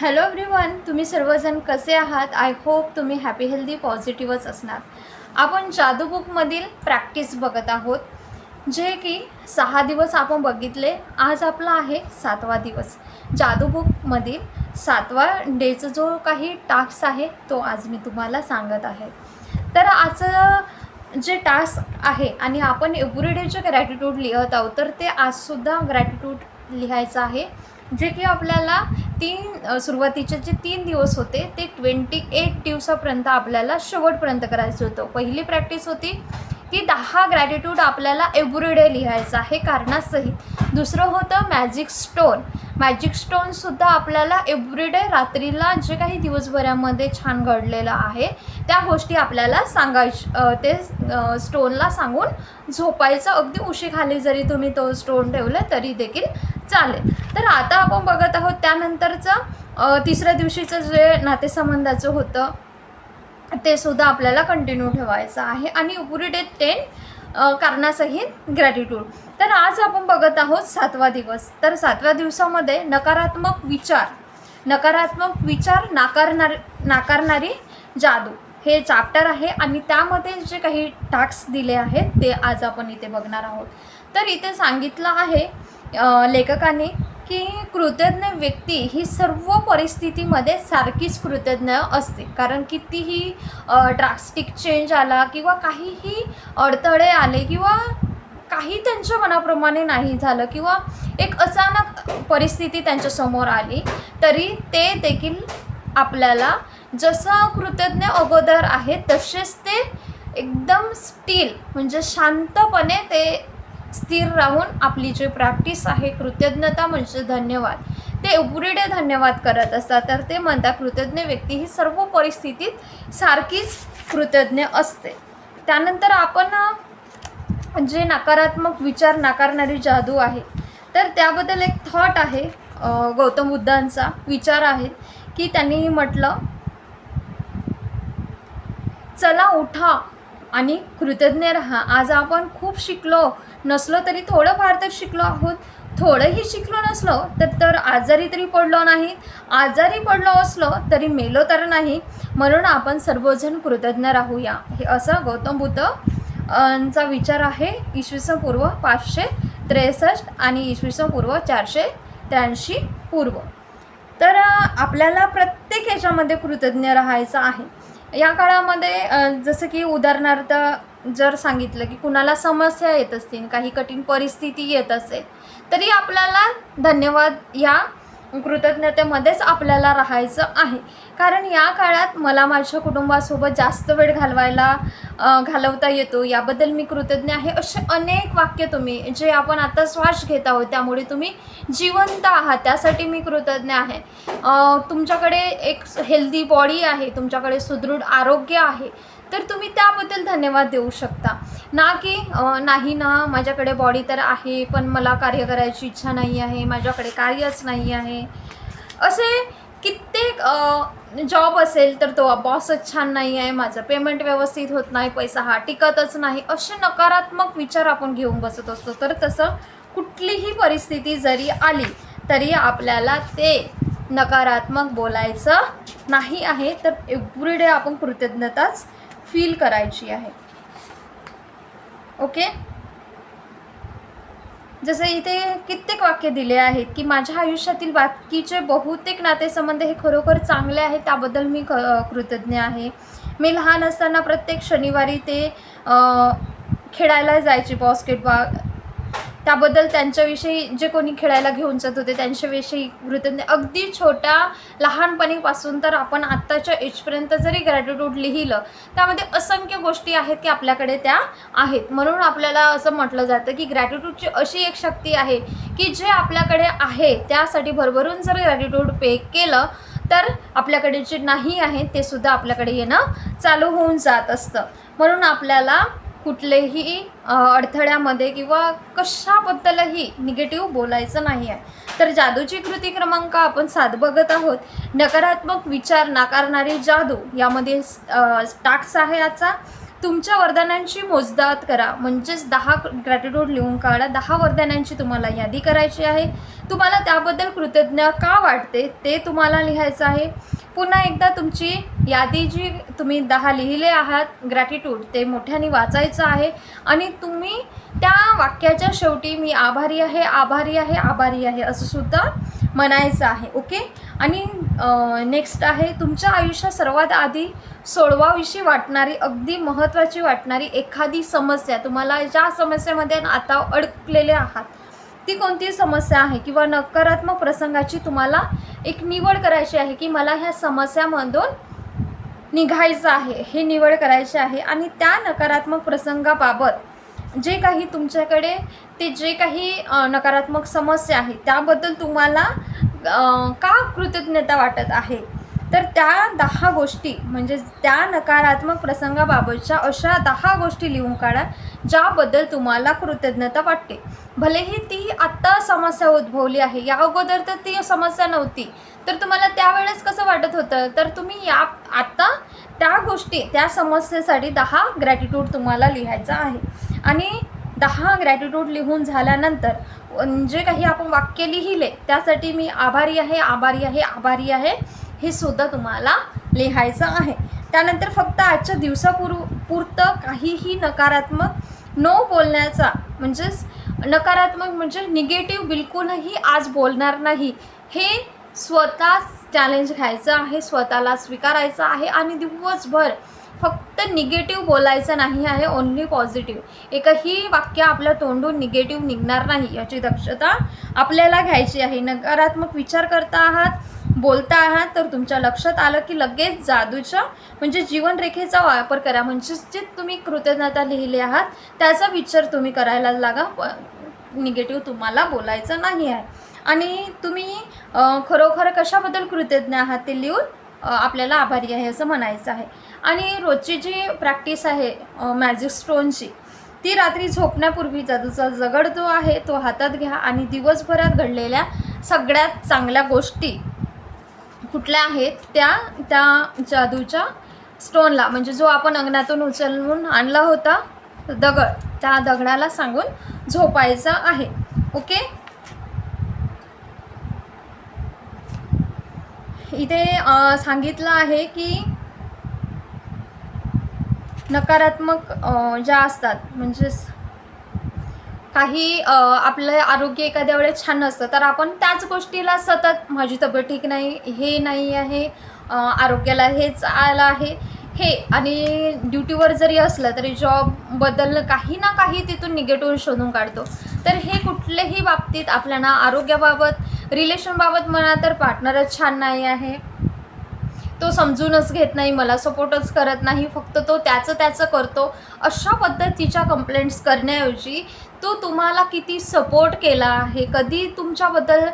Hello everyone तुम्ही सर्वजण कसे आहात? आय होप तुम्ही हॅपी हेल्दी पॉझिटिव्हच असणार. आपण जादू बुकमधील प्रॅक्टिस बघत आहोत जे की सहा दिवस आपण बघितले आज आपला आहे सातवा दिवस. जादू बुकमधील सातवा डेचा जो काही टास्क आहे तो आज मी तुम्हाला सांगत आहे. तर आजचं जे टास्क आहे आणि आपण एव्हरीडेचे ग्रॅटिट्यूड लिहत आहोत तर ते आजसुद्धा ग्रॅटिट्यूड लिहायचं आहे. जे की आपल्याला तीन सुरुवातीचे जे तीन दिवस होते ते ट्वेंटी एट दिवसापर्यंत आपल्याला शेवटपर्यंत करायचं होतं. पहिली प्रॅक्टिस होती की दहा ग्रॅटिट्यूड आपल्याला एव्हरीडे लिहायचं आहे कारणासहित. दुसरं होतं मॅजिक स्टोन मॅजिक स्टोनसुद्धा आपल्याला एव्हरीडे रात्रीला जे काही दिवसभरामध्ये छान घडलेलं आहे त्या गोष्टी आपल्याला सांगायच ते स्टोनला सांगून झोपायचं. अगदी उशीखाली जरी तुम्ही तो स्टोन ठेवलं तरी देखील चालेल. तर आता आपण बघत आहोत त्यानंतरचं तिसऱ्या दिवशीचं जे नातेसंबंधाचं होतं ते सुद्धा आपल्याला कंटिन्यू ठेवायचं आहे. आणि उपरी डे टेन कारणासहित ग्रॅटिट्यूड तर आज आपण बघत आहोत सातवा दिवस. तर सातव्या दिवसामध्ये नकारात्मक विचार नकारात्मक विचार नाकारणार नाकारणारी जादू हे चॅप्टर आहे. आणि त्यामध्ये जे काही टास्क दिले आहेत ते आज आपण इथे बघणार आहोत. तर इथे सांगितलं आहे लेखकाने की कृतज्ञ व्यक्ती ही सर्व परिस्थितीमध्ये सारखीच कृतज्ञ असते. कारण कितीही ड्रास्टिक चेंज आला किंवा काहीही अडथळे आले किंवा काही त्यांच्या मनाप्रमाणे नाही झालं किंवा एक अचानक परिस्थिती त्यांच्यासमोर आली तरी ते देखील आपल्याला जसं कृतज्ञ अगोदर आहे तसेच ते एकदम स्टील म्हणजे शांतपणे ते स्थिर राहून आपली जी प्रॅक्टिस आहे कृतज्ञता म्हणजे धन्यवाद. ते एव्हरीडे धन्यवाद करत असतात. तर ते म्हणतात कृतज्ञ व्यक्ती ही सर्व परिस्थितीत सारखीच कृतज्ञ असते. त्यानंतर आपण जे नकारात्मक विचार नाकारणारी जादू आहे तर त्याबद्दल एक थॉट आहे गौतम बुद्धांचा विचार आहे की त्यांनी म्हटलं चला उठा आणि कृतज्ञ राहा. आज आपण खूप शिकलो नसलो तरी थोडंफार तर शिकलो आहोत. थोडंही शिकलो नसलो तर तर आजारी तरी पडलो नाही. आजारी पडलो असलो तरी मेलो तर नाही. म्हणून आपण सर्वजण कृतज्ञ राहूया. हे असं गौतम बुद्ध चा विचार आहे. इसवी पूर्व पाचशे त्रेसष्ट आणि इसवी पूर्व चारशे त्र्याऐंशी पूर्व. तर आपल्याला प्रत्येक ह्याच्यामध्ये कृतज्ञ राहायचं आहे. या काळामध्ये जसं की उदाहरणार्थ जर सांगितलं की कुणाला समस्या येत असतील काही कठीण परिस्थिती येत असेल तरी आपल्याला धन्यवाद या कृतज्ञतेमध्येच आपल्याला राहायचं आहे. कारण या काळात मला माझ्या कुटुंबासोबत जास्त वेळ घालवायला घालवता येतो. याबद्दल मी कृतज्ञ आहे. असे अनेक वाक्य तुम्ही जे आपण आता श्वास घेत आहोत त्यामुळे तुम्ही जिवंत आहात त्यासाठी मी कृतज्ञ आहे. तुमच्याकडे एक हेल्दी बॉडी आहे तुमच्याकडे सुदृढ आरोग्य आहे तर तुम्ही त्याबद्दल धन्यवाद देऊ शकता. ना की नाही ना माझ्याकडे बॉडी तर आहे पण मला कार्य करायची इच्छा नाही आहे माझ्याकडे कार्यच नाही आहे. असे कित्येक जॉब असेल तर तो बॉसच छान नाही आहे माझं पेमेंट व्यवस्थित होत नाही पैसा हा टिकतच नाही असे नकारात्मक विचार आपण घेऊन बसत असतो. तर तसं कुठलीही परिस्थिती जरी आली तरी आपल्याला ते नकारात्मक बोलायचं नाही आहे तर एव्हरीडे आपण कृतज्ञताच फील करायची आहे. ओके जसे इथे कित्येक वाक्य दिले आहेत की माझ्या आयुष्यातील बाकीचे बहुतेक नातेसंबंध हे खरोखर चांगले आहेत त्याबद्दल मी क कृतज्ञ आहे. मी लहान असताना प्रत्येक शनिवारी ते खेळायला जायचे बास्केटबॉल त्याबद्दल त्यांच्याविषयी जे कोणी खेळायला घेऊन जात होते त्यांच्याविषयी कृतज्ञ अगदी छोट्या लहानपणीपासून तर आपण आत्ताच्या एजपर्यंत जरी ग्रॅटिट्यूड लिहिलं त्यामध्ये असंख्य गोष्टी आहेत की आपल्याकडे त्या आहेत. म्हणून आपल्याला असं म्हटलं जातं की ग्रॅटिट्यूडची अशी एक शक्ती आहे की जे आपल्याकडे आहे त्यासाठी भरभरून जर ग्रॅटिट्यूड पे केलं तर आपल्याकडे जे नाही आहे ते सुद्धा आपल्याकडे येणं चालू होऊन जात असतं. म्हणून आपल्याला कुठलेही अडथळ्यामध्ये किंवा कशाबद्दलही निगेटिव्ह बोलायचं नाही आहे तर जादूची कृती क्रमांक आपण सात बघत आहोत. नकारात्मक विचार नाकारणारी जादू यामध्ये टाक्स आहे याचा. तुमच्या वरदानांची मोजदात करा. म्हणजेच दहा ग्रॅटिट्यूड लिहून काढा. दहा वरदानांची तुम्हाला यादी करायची आहे. तुम्हाला त्याबद्दल कृतज्ञ का वाटते ते तुम्हाला लिहायचं आहे. पुन्हा एकदा तुमची यादी जी तुम्ही दहा लिहिले आहात ग्रॅटिट्यूड ते मोठ्याने वाचायचं आहे. आणि तुम्ही त्या वाक्याच्या शेवटी मी आभारी आहे आभारी आहे आभारी आहे असं सुद्धा म्हणायचं आहे ओके आणि नेक्स्ट आहे तुमच्या आयुष्यात सर्वात आधी सोडवाविषयी वाटणारी अगदी महत्त्वाची वाटणारी एखादी समस्या तुम्हाला ज्या समस्येमध्ये आता अडकलेले आहात ती कोणती समस्या आहे? किंवा नकारात्मक प्रसंगाची तुम्हाला एक निवड करायची आहे की मला ह्या समस्यामधून निघायचं आहे हे निवड करायची आहे. आणि त्या नकारात्मक प्रसंगाबाबत जे काही तुमच्याकडे ते जे काही नकारात्मक समस्या आहे त्याबद्दल तुम्हाला का कृतज्ञता वाटत आहे? तर त्या दहा गोष्टी म्हणजे त्या नकारात्मक प्रसंगाबाबतच्या अशा दहा गोष्टी लिहून काढा ज्याबद्दल तुम्हाला कृतज्ञता वाटते. भलेही ती आत्ता समस्या उद्भवली आहे या अगोदर तर ती समस्या नव्हती तर तुम्हाला त्यावेळेस कसं वाटत होतं? तर तुम्ही या आत्ता त्या गोष्टी त्या समस्येसाठी दहा ग्रॅटिट्यूड तुम्हाला लिहायचा आहे. आणि दहा ग्रॅटिट्यूड लिहून झाल्यानंतर जे काही आपण वाक्य लिहिले त्यासाठी मी आभारी आहे आभारी आहे आभारी आहे हे सुद्धा तुम्हाला लिहायचं आहे. त्यानंतर फक्त आजच्या दिवसापूर्व पुरतं काहीही नकारात्मक नो बोलण्याचा म्हणजेच नकारात्मक म्हणजे निगेटिव्ह बिलकुलही आज बोलणार नाही. हे स्वतः चॅलेंज घ्यायचं आहे स्वतःला स्वीकारायचं आहे आणि दिवसभर फक्त निगेटिव्ह बोलायचं नाही आहे ओन्ली पॉझिटिव्ह एकही वाक्य आपल्या तोंडून निगेटिव्ह निघणार नाही याची दक्षता आपल्याला घ्यायची आहे. नकारात्मक विचार करता आहात बोलता आहात तर तुमच्या लक्षात आलं की लगेच जादूच्या म्हणजे जीवनरेखेचा वापर करा. म्हणजेच जे तुम्ही कृतज्ञता लिहिली आहात त्याचा विचार तुम्ही करायला लागा. निगेटिव्ह तुम्हाला बोलायचं नाही आहे. आणि तुम्ही खरोखर कशाबद्दल कृतज्ञ आहात ते लिहून आपल्याला आभारी आहे असं म्हणायचं आहे. आणि रोजची जी प्रॅक्टिस आहे मॅजिक स्टोनची ती रात्री झोपण्यापूर्वी जादूचा जगड जो आहे तो हातात घ्या आणि दिवसभरात घडलेल्या सगळ्यात चांगल्या गोष्टी कुठल्या आहेत त्या त्या जादूच्या स्टोनला म्हणजे जो आपण अंगणातून उचलून आणला होता दगड त्या दगडाला सांगून झोपायचा आहे. ओके इथे सांगितलं आहे की नकारात्मक ज्या असतात म्हणजेच काही आपलं आरोग्य एखाद्या वेळेस छान नसतं तर आपण त्याच गोष्टीला सतत माझी तब्येत ठीक नाही हे नाही आहे आरोग्याला हेच आलं आहे हे आणि ड्युटीवर जरी असलं तरी जॉबबद्दल काही ना काही तिथून निगेटिव्ह शोधून काढतो. तर हे कुठल्याही बाबतीत आपल्याला आरोग्याबाबत रिलेशनबाबत म्हणा तर पार्टनरच छान नाही आहे. तो समजूनच घेत नाही मला सपोर्टच करत नाही फक्त तो त्याचं त्याचं करतो. अशा पद्धतीच्या कंप्लेंट्स करण्याऐवजी तो तुम्हाला किती सपोर्ट केला आहे? कधी तुमच्याबद्दल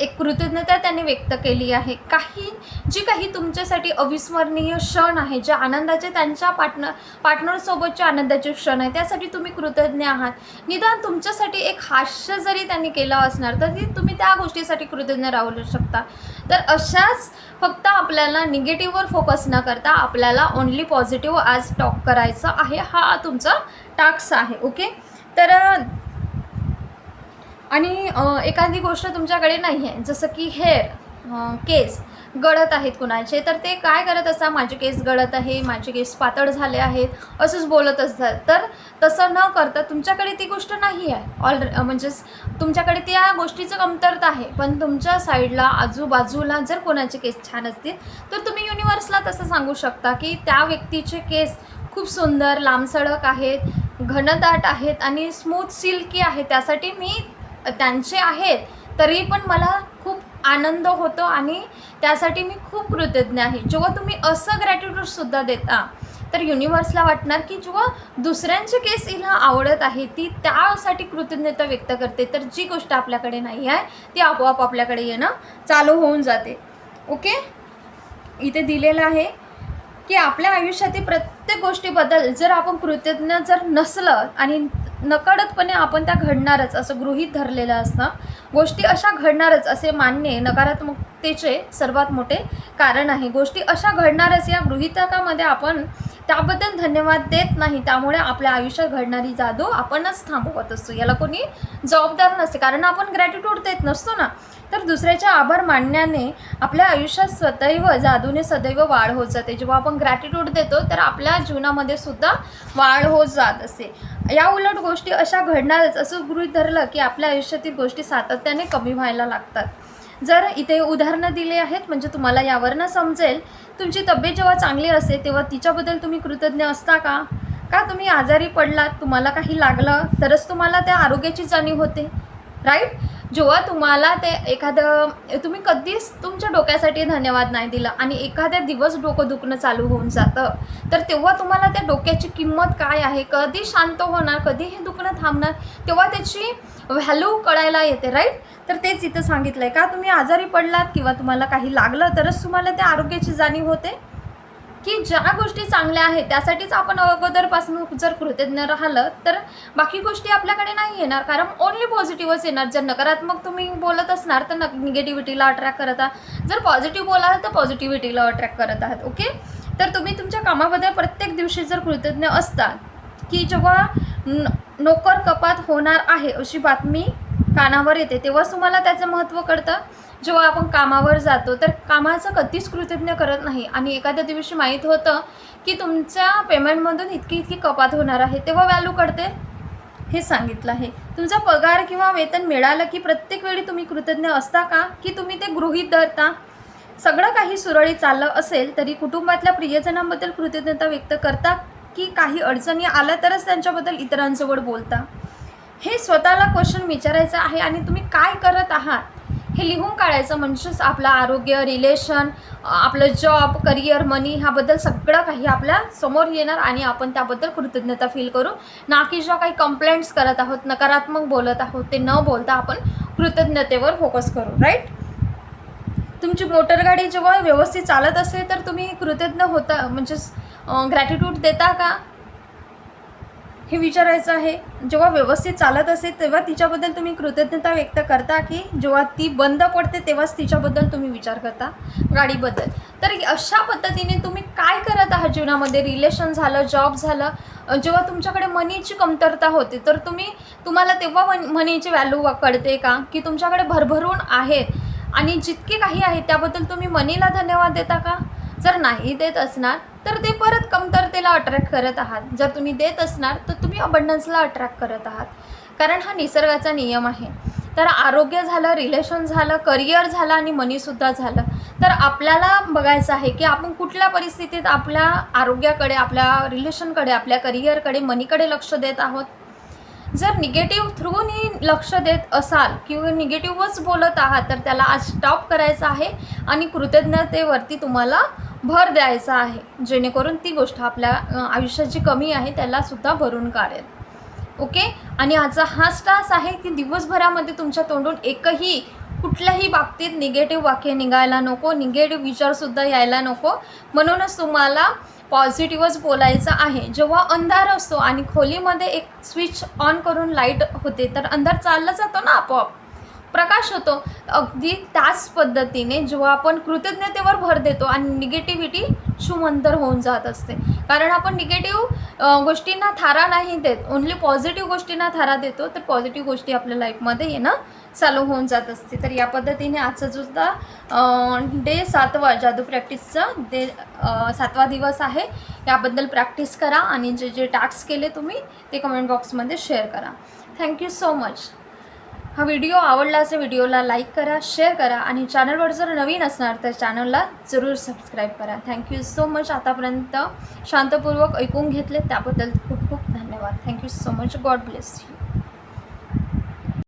एक कृतज्ञता त्यांनी व्यक्त केली आहे. काही जी काही तुमच्यासाठी अविस्मरणीय क्षण आहे जे आनंदाचे त्यांच्या पार्टनर पार्टनरसोबतचे आनंदाचे क्षण आहे त्यासाठी तुम्ही कृतज्ञ आहात. निदान तुमच्यासाठी एक हास्य जरी त्यांनी केलं असणार तर तुम्ही त्या गोष्टीसाठी कृतज्ञ राहू शकता. तर अशाच फक्त आपल्याला निगेटिव्हवर फोकस न करता आपल्याला ओन्ली पॉझिटिव्ह आज टॉक करायचं आहे. हा तुमचा टास्क आहे ओके तर आणि एखादी गोष्ट तुमच्याकडे नाही आहे जसं की हेअर केस गळत आहेत कुणाचे तर ते काय करत असा? माझे केस गळत आहे माझे केस पातळ झाले आहेत असंच बोलत असतात. तर तसं न करता तुमच्याकडे ती गोष्ट नाही आहे ऑलरे म्हणजेच तुमच्याकडे त्या गोष्टीचं कमतरता आहे. पण तुमच्या साईडला आजूबाजूला जर कोणाचे केस छान असतील तर तुम्ही युनिवर्सला तसं सांगू शकता की त्या व्यक्तीचे केस खूप सुंदर लांबसडक आहेत घनदाट आहेत आणि स्मूथ सिल्की आहे. त्यासाठी मी त्यांचे आहेत तरी पण मला खूप आनंद होतो आणि त्यासाठी मी खूप कृतज्ञ आहे. जेव्हा तुम्ही असं ग्रॅटिट्यूडसुद्धा देता तर युनिव्हर्सला वाटणार की जेव्हा दुसऱ्यांचे केस हिला आवडत आहे ती त्यासाठी कृतज्ञता व्यक्त करते. तर जी गोष्ट आपल्याकडे नाही आहे ती आपोआप आपल्याकडे येणं चालू होऊन जाते. ओके इथे दिलेलं आहे की आपल्या आयुष्यातील प्रत्येक गोष्टीबद्दल जर आपण कृतज्ञ जर नसलं आणि नकळतपणे आपण त्या घडणारच असं गृहीत धरलेलं असतं गोष्टी अशा घडणारच असे मानणे नकारात्मकतेचे सर्वात मोठे कारण आहे. गोष्टी अशा घडणारच या गृहितकामध्ये आपण त्याबद्दल धन्यवाद देत नाही. त्यामुळे आपल्या आयुष्यात घडणारी जादू आपणच थांबवत असतो याला कोणी जबाबदार नसते. कारण आपण ग्रॅटिट्यूड देत नसतो ना. तर दुसऱ्याचे आभार मानण्याने आपल्या आयुष्यात सदैव जादूने सदैव वाढ होत जाते. जेव्हा आपण ग्रॅटिट्यूड देतो तर आपल्या जीवनामध्ये सुद्धा वाढ होत जात असते. या उलट गोष्टी अशा घडणारच. असं गृहीत धरलं की आपल्या आयुष्यातील गोष्टी सातत्याने कमी व्हायला लागतात. जर इथे उदाहरणं दिली आहेत म्हणजे तुम्हाला यावरनं समजेल तुमची तब्येत जेव्हा चांगली असते तेव्हा तिच्याबद्दल तुम्ही कृतज्ञ असता का? का तुम्ही आजारी पडलात तुम्हाला काही लागलं तरच तुम्हाला त्या आरोग्याची जाणीव होते राईट जेव्हा तुम्हाला ते एखादं तुम्ही कधीच तुमच्या डोक्यासाठी धन्यवाद नाही दिला आणि एखाद्या दिवस डोकं दुखणं चालू होऊन जातं तर तेव्हा तुम्हाला त्या डोक्याची किंमत काय आहे? कधी शांत होणार कधी हे दुखणं थांबणार तेव्हा त्याची व्हॅल्यू कळायला येते राईट तर तेच इथं सांगितलं आहे का तुम्ही आजारी पडलात किंवा तुम्हाला काही लागलं तरच तुम्हाला त्या आरोग्याची जाणीव होते? की ज्या गोष्टी चांगल्या आहेत त्यासाठीच आपण अगोदरपासून जर कृतज्ञ राहिलं तर बाकी गोष्टी आपल्याकडे नाही येणार. कारण ओन्ली पॉझिटिव्हच येणार. जर नकारात्मक तुम्ही बोलत असणार तर न निगेटिव्हिटीला अट्रॅक्ट करत आहात. जर पॉझिटिव्ह बोलाल तर पॉझिटिव्हिटीला अट्रॅक्ट करत आहात. ओके तर तुम्ही तुमच्या कामाबद्दल प्रत्येक दिवशी जर कृतज्ञ असता की जेव्हा न नोकर कपात होणार आहे अशी बातमी कानावर येते तेव्हाच तुम्हाला त्याचं महत्त्व कळतं. जेव्हा आपण कामावर जातो तर कामाचं कधीच कृतज्ञ करत नाही. आणि एखाद्या दिवशी माहीत होतं की तुमच्या पेमेंटमधून इतकी इतकी कपात होणार आहे तेव्हा व्हॅल्यू कळते? हे सांगितलं आहे. तुमचा पगार किंवा वेतन मिळालं की प्रत्येक वेळी तुम्ही कृतज्ञ असता का? की तुम्ही ते गृहीत धरता? सगळं काही सुरळीत चाललं असेल तरी कुटुंबातल्या प्रियजनांबद्दल कृतज्ञता व्यक्त करता की काही अडचणी आल्या तरच त्यांच्याबद्दल इतरांजवळ बोलता? हे स्वतःला क्वेश्चन विचारायचं आहे आणि तुम्ही काय करत आहात? हे लिहून काढायचं म्हणजेच आपलं आरोग्य रिलेशन आपलं जॉब करिअर मनी ह्याबद्दल सगळं काही आपल्यासमोर येणार आणि आपण त्याबद्दल कृतज्ञता फील करू. ना की जेव्हा काही कंप्लेंट्स करत आहोत नकारात्मक बोलत आहोत ते न बोलता आपण कृतज्ञतेवर फोकस करू राईट तुमची मोटरगाडी जेव्हा व्यवस्थित चालत असेल तर तुम्ही कृतज्ञ होता म्हणजेच ग्रॅटिट्यूड देता का? हे विचारायचं आहे जेव्हा व्यवस्थित चालत असेल तेव्हा तिच्याबद्दल तुम्ही कृतज्ञता व्यक्त करता की जेव्हा ती बंद पडते तेव्हाच तिच्याबद्दल तुम्ही विचार करता गाडीबद्दल. तर अशा पद्धतीने तुम्ही काय करत आहात जीवनामध्ये? रिलेशन झालं जॉब झालं जेव्हा तुमच्याकडे मनीची कमतरता होते तर तुम्ही तुम्हाला तेव्हा मन मनीची व्हॅल्यू कळते का? की तुमच्याकडे भरभरून आहेत आणि जितके काही आहे त्याबद्दल तुम्ही मनीला धन्यवाद देता का? जर नाही देत असणार तर ते परत कमतरतेला अट्रॅक्ट करत आहात. जर तुम्ही देत असणार तर तुम्ही अबंडन्सला अट्रॅक्ट करत आहात. कारण हा निसर्गाचा नियम आहे. तर आरोग्य झालं रिलेशन झालं करिअर झालं आणि मनीसुद्धा झालं. तर आपल्याला बघायचं आहे की आपण कुठल्या परिस्थितीत आपल्या आरोग्याकडे आपल्या रिलेशनकडे आपल्या करिअरकडे मनीकडे लक्ष देत आहोत? जर निगेटिव्ह थ्रूनी लक्ष देत असाल किंवा निगेटिव्हच बोलत आहात तर त्याला आज स्टॉप करायचं आहे आणि कृतज्ञतेवरती तुम्हाला भर द्यायचा आहे. जेणेकरून ती गोष्ट आपल्या आयुष्यात जी कमी आहे त्यालासुद्धा भरून काढेल. ओके? आणि आजचा हाच टास आहे की दिवसभरामध्ये तुमच्या तोंडून एकही कुठल्याही बाबतीत निगेटिव्ह वाक्य निघायला नको निगेटिव्ह विचारसुद्धा यायला नको. म्हणूनच तुम्हाला पॉझिटिव्हच बोलायचं आहे. जेव्हा अंधार असतो आणि खोलीमध्ये एक स्विच ऑन करून लाइट होते तर अंधार चालला जातो ना आपोआप. प्रकाश होतो. अगदी त्याच पद्धतीने जेव्हा आपण कृतज्ञतेवर भर देतो आणि निगेटिव्हिटी शुमंतर होऊन जात असते. कारण आपण निगेटिव्ह गोष्टींना थारा नाही देत. ओन्ली पॉझिटिव्ह गोष्टींना थारा देतो तर पॉझिटिव्ह गोष्टी आपल्या लाईफमध्ये येणं चालू होऊन जात असते. तर या पद्धतीने आजचा सुद्धा डे सातवा जादू प्रॅक्टिसचा डे सातवा दिवस आहे याबद्दल प्रॅक्टिस करा आणि जे जे टास्क केले तुम्ही ते कमेंट बॉक्समध्ये शेअर करा. थँक्यू सो मच हा व्हिडिओ आवडला असेल व्हिडिओला लाईक करा शेअर करा आणि चॅनलवर जर नवीन असणार तर चॅनलला जरूर सबस्क्राईब करा. थँक्यू सो मच आतापर्यंत शांतपूर्वक ऐकून घेतले. त्याबद्दल खूप खूप धन्यवाद. Thank you so much God bless you